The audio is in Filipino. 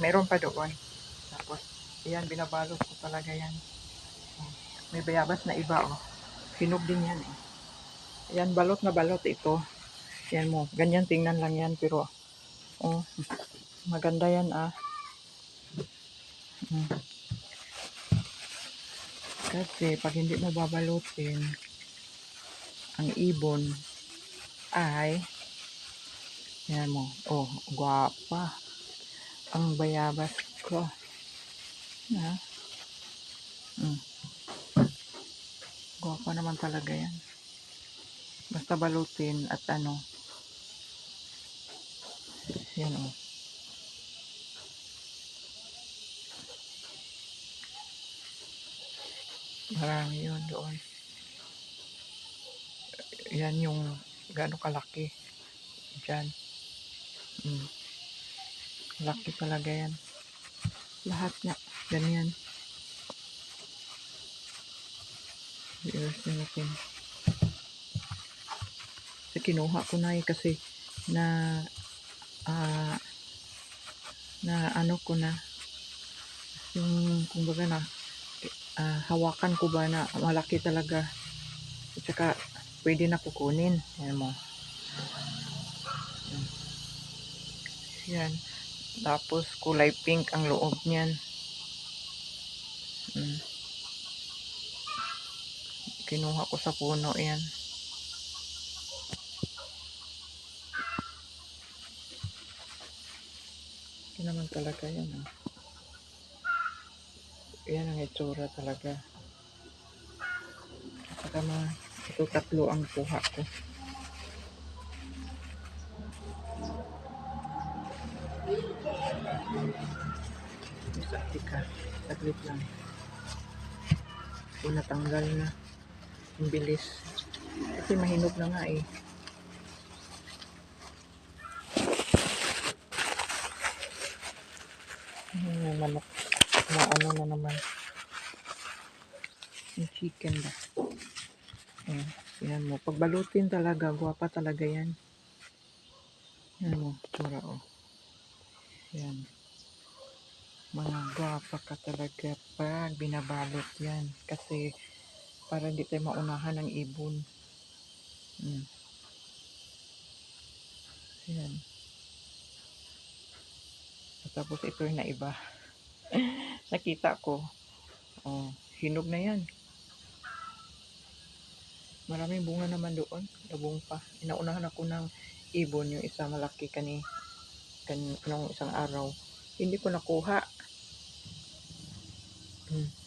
Meron pa doon. Tapos, ayan, binabalot ko talaga yan. May bayabas na iba, oh. Hinog din yan, eh. Ayan, balot na balot ito. Yan mo. Ganyan tingnan lang yan, pero, oh, maganda yan, ah. Hmm. Kasi, pag hindi mo babalutin, ang ibon ay, yan mo, oh, guwapa. Ang bayabas ko. Ha? Mm. Guwapa naman talaga yan. Basta balutin at ano. Yan oh. Marami yun doon. Yan yung gano'ng kalaki. Diyan. Mm. Laki talaga yan. Lahat niya. Ganyan. Viewers na natin. Kinuha ko na eh kasi na ah na ano ko na yung kumbaga na ah, hawakan ko ba na malaki talaga at saka pwede na kukunin yan mo yan tapos kulay pink ang loob niyan mm. kinuha ko sa puno yan Ito naman talaga yan ah. Yan ang itsura talaga. Saka mga ito tatlo ang kuha ko. Isa, tika. Saglit lang. Kung natanggal na. Ang bilis. Kasi mahinog na nga eh. May manok. Na ano na naman. Yung chicken ba? Ayan, yan mo. Pagbalutin talaga, guwapa talaga yan. Yan mo, tura o. Yan. Mga guwapa ka talaga pag binabalot yan. Kasi para hindi tayo maunahan ng ibon. Hmm. Yan. At tapos ito yung naiba. Nakita ko. Oh, hinog na yan. Maraming bunga naman doon. Labong pa. Inaunahan ako ng ibon yung isa malaki kani kan nung isang araw. Hindi ko nakuha. Hmm.